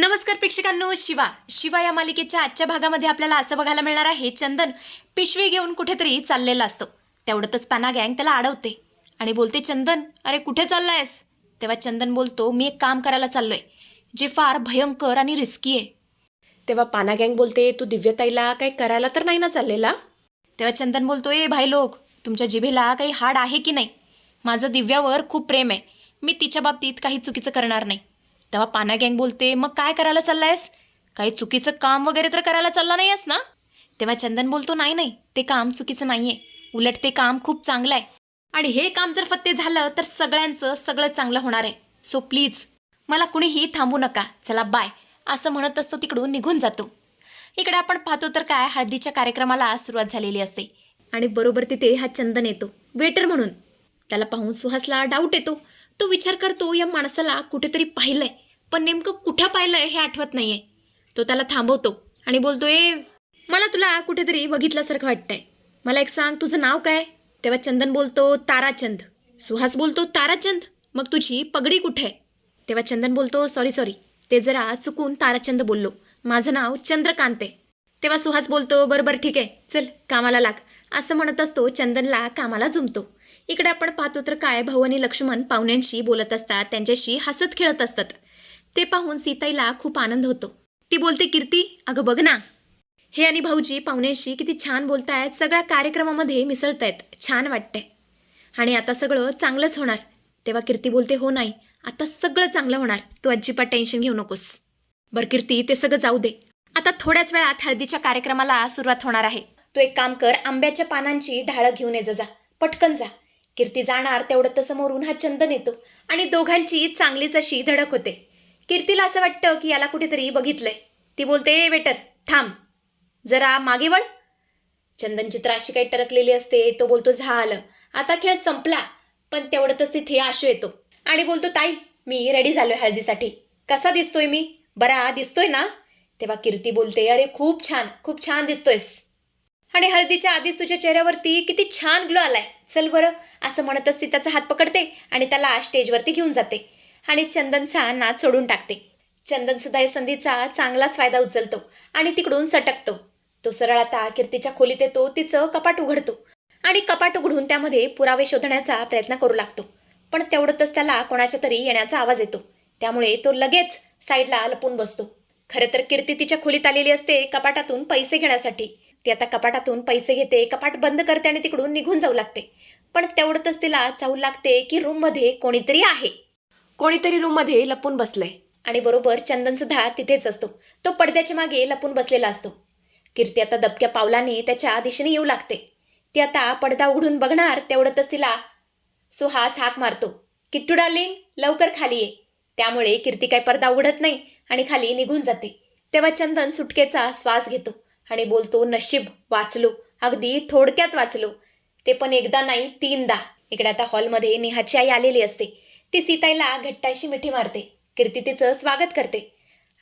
नमस्कार प्रेक्षकांनो शिवा. शिवा या मालिकेच्या आजच्या भागामध्ये आपल्याला असं बघायला मिळणार आहे चंदन पिशवी घेऊन कुठेतरी चाललेला असतो. तेवढ्यातच पाना गँग त्याला अडवते आणि बोलते चंदन अरे कुठे चाललायस? तेव्हा चंदन बोलतो मी एक काम करायला चाललोय जे फार भयंकर आणि रिस्की आहे. तेव्हा पाना गँग बोलते तू दिव्यताईला काही करायला तर नाही ना चाललेला? तेव्हा चंदन बोलतो ए भाई लोक तुमच्या जिभेला काही हाड आहे की नाही? माझं दिव्यावर खूप प्रेम आहे. मी तिच्या बाबतीत काही चुकीचं करणार नाही. तेव्हा पाना गँग बोलते मग काय करायला चाललायस? काही चुकीचं काम वगैरे तर करायला चालला नाही आहेस ना? तेव्हा चंदन बोलतो नाही नाही ते काम चुकीचं नाही आहे उलट ते काम खूप चांगलं आहे. आणि हे काम जर फत्ते झालं तर सगळ्यांचं सगळं चांगलं होणार आहे. सो प्लीज मला कुणीही थांबू नका. चला बाय असं म्हणत असतो तिकडून निघून जातो. इकडे आपण पाहतो तर काय हळदीच्या कार्यक्रमाला सुरुवात झालेली असते. आणि बरोबर तिथे हा चंदन येतो. वेटर म्हणून. त्याला पाहून सुहासला डाऊट येतो. तो विचार करतो या माणसाला कुठेतरी पाहिलंय. पण नेमकं कुठं पाहिलंय हे आठवत नाहीये. तो त्याला थांबवतो आणि बोलतो मला तुला कुठेतरी बघितल्यासारखं वाटतंय. मला एक सांग तुझं नाव काय? तेव्हा चंदन बोलतो ताराचंद. सुहास बोलतो ताराचंद? मग तुझी पगडी कुठे आहे? तेव्हा चंदन बोलतो सॉरी सॉरी. ते जरा चुकून ताराचंद बोललो माझं नाव चंद्रकांत आहे. तेव्हा सुहास बोलतो बरं बरं ठीक आहे. चल कामाला लाग. असं म्हणत असतो चंदनला कामाला जुमतो इकडे आपण पाहतो तर काय भाऊ आणि लक्ष्मण पाहुण्यांशी बोलत असतात त्यांच्याशी हसत खेळत असतात. ते पाहून सीताईला खूप आनंद होतो. ती बोलते कीर्ती अगं बघ ना. हे आणि भाऊजी पाहुण्यांशी किती छान बोलतायत सगळ्या कार्यक्रमामध्ये मिसळतायत. छान वाटतंय. आणि आता सगळं चांगलंच होणार. तेव्हा कीर्ती बोलते हो नाही आता सगळं चांगलं होणार. तू अजिबात टेन्शन घेऊ नकोस. बरं कीर्ती ते सगळं जाऊ दे. आता थोड्याच वेळात हळदीच्या कार्यक्रमाला सुरुवात होणार आहे. तू एक काम कर आंब्याच्या पानांची ढाळं घेऊन ये जा. पटकन जा. कीर्ती जाणार तेवढं तर समोरून हा चंदन येतो. आणि दोघांची चांगलीच अशी धडक होते. कीर्तीला असं वाटतं की याला कुठेतरी बघितलंय. ती बोलते "ए, वेटर थांब. जरा मागे वळ. चंदनची चित्राशी काही टरकलेली असते तो बोलतो झालं. आता खेळ संपला. पण तेवढ्यातच तिथे आशू येतो. आणि बोलतो ताई मी रेडी झालोय हळदीसाठी. कसा दिसतोय मी? बरा दिसतोय ना? तेव्हा कीर्ती बोलते अरे खूप छान. खूप छान दिसतोयस. आणि हळदीच्या आधीच तुझ्या चेहऱ्यावरती किती छान ग्लो आलाय. चल बरं असं म्हणतच ती त्याचा हात पकडते आणि त्याला स्टेजवरती घेऊन जाते. आणि चंदनचा नाच सोडून टाकते. चंदनसुद्धा या संधीचा चांगलाच फायदा उचलतो आणि तिकडून सटकतो. तो सरळ आता कीर्तीच्या खोलीत येतो तिचं कपाट उघडतो. आणि कपाट उघडून त्यामध्ये पुरावे शोधण्याचा प्रयत्न करू लागतो. पण तेवढंच त्याला कोणाच्या तरी येण्याचा आवाज येतो. त्यामुळे तो लगेच साईडला लपून बसतो. खरं तर कीर्ती तिच्या खोलीत आलेली असते कपाटातून पैसे घेण्यासाठी. ती आता कपाटातून पैसे घेते कपाट बंद करते आणि तिकडून निघून जाऊ लागते. पण तेवढंच तिला चावू लागते की रूममध्ये कोणीतरी आहे. कोणीतरी रूममध्ये लपून बसलंय. आणि बरोबर चंदन सुद्धा तिथेच असतो. तो पडद्याच्या मागे लपून बसलेला असतो. कीर्ती आता दबक्या पावलाने त्याच्या दिशेने येऊ लागते. ती आता पडदा उघडून बघणार तेवढंच तिला सुहास हाक मारतो. किट्टू डार्लिंग लवकर खाली ये. त्यामुळे कीर्ती काय पडदा उघडत नाही आणि खाली निघून जाते. तेव्हा चंदन सुटकेचा श्वास घेतो. आणि बोलतो नशीब वाचलो. अगदी थोडक्यात वाचलो. ते पण एकदा नाही तीनदा. इकडे आता हॉलमध्ये नेहाची आई आलेली असते. ती सीताईला घट्टाशी मिठी मारते. कीर्ती तिचं स्वागत करते.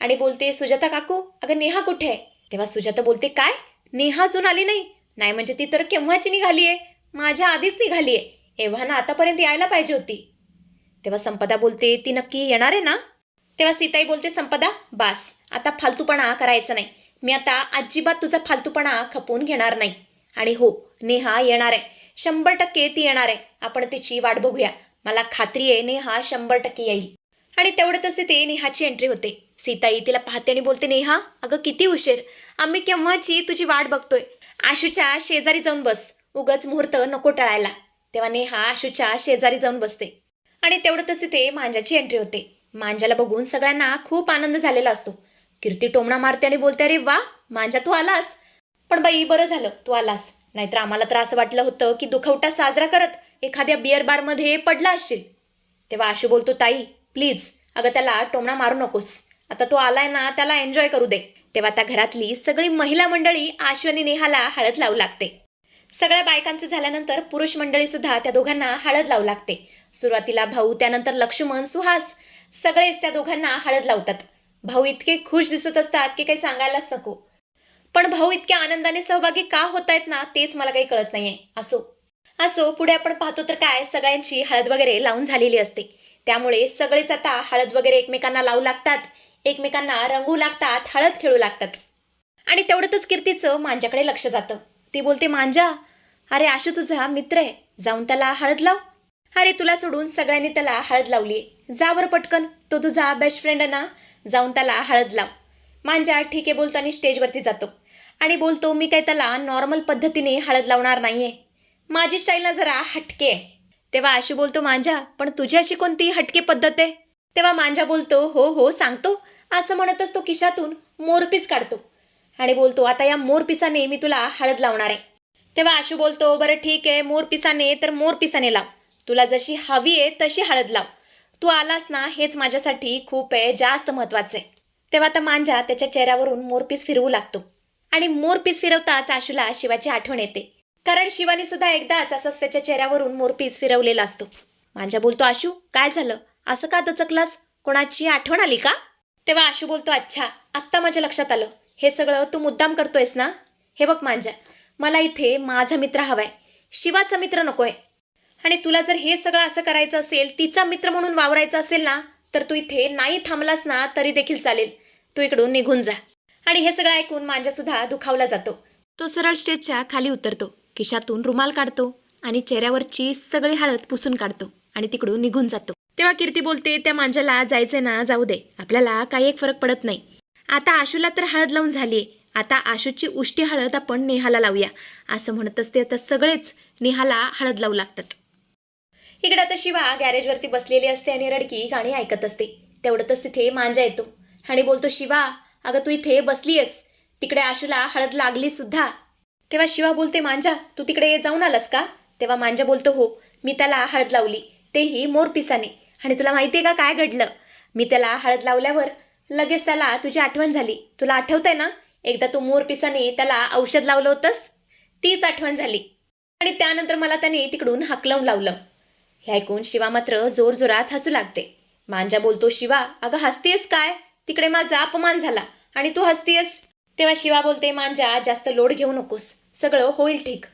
आणि बोलते सुजाता काकू अगं नेहा कुठे आहे? तेव्हा सुजाता बोलते काय? नेहा अजून आली नाही. नाही म्हणजे ती तर केव्हाची निघाली आहे? माझ्या आधीच निघाली आहे. एव्हा ना आतापर्यंत यायला पाहिजे होती. तेव्हा संपदा बोलते ती नक्की येणार आहे ना? तेव्हा सीताई बोलते संपदा बास. आता फालतूपणा करायचं नाही. मी आता अजिबात तुझा फालतूपणा खपवून घेणार नाही. आणि हो नेहा येणार आहे. शंभर टक्के ती येणार आहे. आपण तिची वाट बघूया. मला खात्री आहे नेहा शंभर टक्के येईल. आणि तेवढ्यातच तिथे नेहाची एंट्री होते. सीताई तिला पाहते आणि बोलते नेहा अगं किती उशीर. आम्ही केव्हाची तुझी वाट बघतोय? आशूच्या शेजारी जाऊन बस. उगच मुहूर्त नको टळायला. तेव्हा नेहा आशूच्या शेजारी जाऊन बसते. आणि तेवढं तसे ते मांजाची एंट्री होते. मांजाला बघून सगळ्यांना खूप आनंद झालेला असतो. कीर्ती टोमणा मारते आणि बोलते अरे वा माझ्या तू आलास. पण बाई बरं झालं तू आलास. नाहीतर आम्हाला तर असं वाटलं होतं की दुखवटा साजरा करत एखाद्या बिअर बारमध्ये पडला असशील. तेव्हा आशू बोलतो ताई प्लीज अगं त्याला टोमणा मारू नकोस. आता तो आलाय ना त्याला एन्जॉय करू दे. तेव्हा त्या घरातली सगळी महिला मंडळी आशू आणि नेहाला हळद लावू लागते. सगळ्या बायकांचं झाल्यानंतर पुरुष मंडळी सुद्धा त्या दोघांना हळद लावू लागते. सुरुवातीला भाऊ त्यानंतर लक्ष्मण सुहास. सगळेच त्या दोघांना हळद लावतात. भाऊ इतके खुश दिसत असतात की काही सांगायलाच नको. पण भाऊ इतक्या आनंदाने सहभागी का होत आहेत ना तेच मला काही कळत नाहीये. असो. असो पुढे आपण पाहतो तर काय सगळ्यांची हळद वगैरे लावून झालेली असते. त्यामुळे सगळेच आता हळद वगैरे एकमेकांना लावू लागतात. एकमेकांना रंगू लागतात हळद खेळू लागतात. आणि तेवढंच कीर्तीचं मांजाकडे लक्ष जातं. ती बोलते मांजा अरे आशू तुझा मित्र आहे. जाऊन त्याला हळद लाव. अरे तुला सोडून सगळ्यांनी त्याला हळद लावली जा बरं पटकन. तो तुझा बेस्ट फ्रेंड आहे ना. जाऊन त्याला हळद लाव. मांजा ठीक आहे बोलतो आणि स्टेजवरती जातो. आणि बोलतो मी काय त्याला नॉर्मल पद्धतीने हळद लावणार नाही आहे माझी स्टाईलला जरा हटके आहे. तेव्हा आशू बोलतो मांजा पण तुझी अशी कोणती हटके पद्धत आहे? तेव्हा मांजा बोलतो हो हो सांगतो. असं म्हणतच तो खिशातून मोरपीस काढतो. आणि बोलतो आता या मोरपिसाने मी तुला हळद लावणार आहे. तेव्हा आशू बोलतो बरं ठीक आहे मोरपिसाने तर मोरपिसाने लाव. तुला जशी हवी आहे तशी हळद लाव. तू आलास ना हेच माझ्यासाठी खूप आहे जास्त महत्त्वाचं आहे. तेव्हा आता मांजा त्याच्या चेहऱ्यावरून मोरपीस फिरवू लागतो. आणि मोरपीस फिरवताच आशूला शिवाची आठवण येते. कारण शिवाने सुद्धा एकदाच असंच त्याच्या चेहऱ्यावरून मोरपीस फिरवलेला असतो. मांजा बोलतो आशू काय झालं? असं का दचकलास? कोणाची आठवण आली का? तेव्हा आशू बोलतो अच्छा आत्ता माझ्या लक्षात आलं. हे सगळं तू मुद्दाम करतोयस ना? हे बघ मांजा मला इथे माझा मित्र हवाय. शिवाचा मित्र नकोय. आणि तुला जर हे सगळं असं करायचं असेल तिचा मित्र म्हणून वावरायचं असेल ना तर तू इथे नाही थांबलास ना तरी देखील चालेल. तू इकडून निघून जा. आणि हे सगळं ऐकून मांजासुद्धा दुखावला जातो. तो सरळ स्टेजच्या खाली उतरतो. खिशातून रुमाल काढतो आणि चेहऱ्यावरची सगळी हळद पुसून काढतो आणि तिकडून निघून जातो. तेव्हा कीर्ती बोलते त्या मांजाला जायचे ना जाऊ दे. आपल्याला काही एक फरक पडत नाही. आता आशूला तर हळद लावून झालीये. आता आशूची उष्टी हळद आपण नेहाला लावूया. असं म्हणत असते आता सगळेच नेहाला हळद लावू लागतात. इकडे आता शिवा गॅरेजवरती बसलेली असते आणि रडकी गाणी ऐकत असते. तेवढ्यातच तिथे मांजा येतो. आणि बोलतो शिवा अगं तू इथे बसलीयस. तिकडे आशूला हळद लागली सुद्धा. तेव्हा शिवा बोलते मांजा तू तिकडे जाऊन आलास का? तेव्हा मांजा बोलतो हो मी त्याला हळद लावली. तेही मोरपिसाने आणि तुला माहिती आहे का काय घडलं? मी त्याला हळद लावल्यावर लगेच त्याला तुझी आठवण झाली. तुला आठवतंय ना? एकदा तू मोरपिसाने त्याला औषध लावलं होतंस? तीच आठवण झाली. आणि त्यानंतर मला त्याने तिकडून हाकलवून लावलं. हे ऐकून शिवा मात्र जोरजोरात हसू लागते. मांजा बोलतो शिवा अगं हसतीयस काय? तिकडे माझा अपमान झाला आणि तू हसतीयस. तेव्हा शिवा बोलते मांजा जास्त लोड घेऊ नकोस. सगळं होईल ठीक.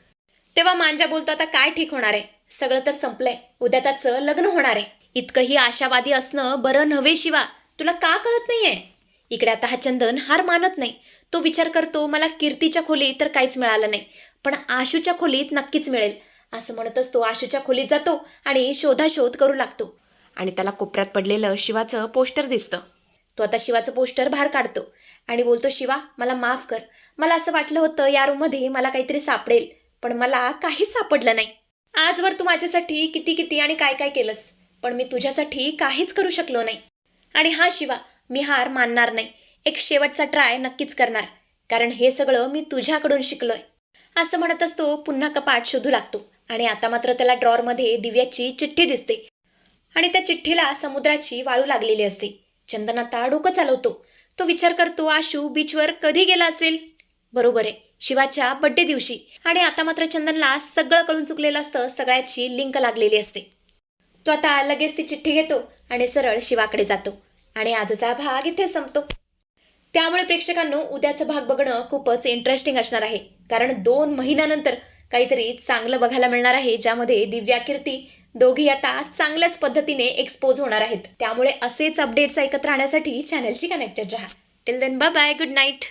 तेव्हा मांजा बोलतो आता काय ठीक होणार आहे? सगळं तर संपलंय. उद्या त्याचं लग्न होणार आहे. इतकंही आशावादी असणं बरं नव्हे शिवा. तुला का कळत नाहीये? इकडे आता हा चंदन हार मानत नाही. तो विचार करतो मला कीर्तीच्या खोलीत तर काहीच मिळालं नाही. पण आशूच्या खोलीत नक्कीच मिळेल. असं म्हणतच तो आशूच्या खोलीत जातो आणि शोधाशोध करू लागतो. आणि त्याला कोपऱ्यात पडलेलं शिवाचं पोस्टर दिसतं. तो आता शिवाचं पोस्टर बाहेर काढतो आणि बोलतो शिवा मला माफ कर. मला असं वाटलं होतं या रूममध्ये मला काहीतरी सापडेल पण मला काहीच सापडलं नाही. आजवर तू माझ्यासाठी किती किती आणि काय काय केलंस पण मी तुझ्यासाठी काहीच करू शकलो नाही. आणि हा शिवा मी हार मानणार नाही. एक शेवटचा ट्राय नक्कीच करणार कारण हे सगळं मी तुझ्याकडून शिकलोय. असं म्हणतच तो पुन्हा कपाट शोधू लागतो. आणि आता मात्र त्याला ड्रॉरमध्ये दिव्याची चिठ्ठी दिसते. आणि त्या चिठ्ठीला समुद्राची वाळू लागलेली असते. चंदन आता डोकं चालवतो. तो विचार करतो आशू बीचवर कधी गेला असेल? बरोबर आहे. शिवाच्या बड्डे दिवशी. आणि आता मात्र चंदनला सगळं कळून चुकलेलं असतं. सगळ्याची लिंक लागलेली असते. तो आता लगेच ती चिठ्ठी घेतो आणि सरळ शिवाकडे जातो. आणि आजचा भाग इथे संपतो. त्यामुळे प्रेक्षकांनो उद्याचा भाग बघणं खूपच इंटरेस्टिंग असणार आहे. कारण दोन महिन्यानंतर काहीतरी चांगलं बघायला मिळणार आहे ज्यामध्ये दिव्या कीर्ती दोघी आता चांगल्याच पद्धतीने एक्सपोज होणार आहेत. त्यामुळे असेच अपडेट्स ऐकत राहण्यासाठी चॅनलशी कनेक्टेड राहा. Till then bye bye good night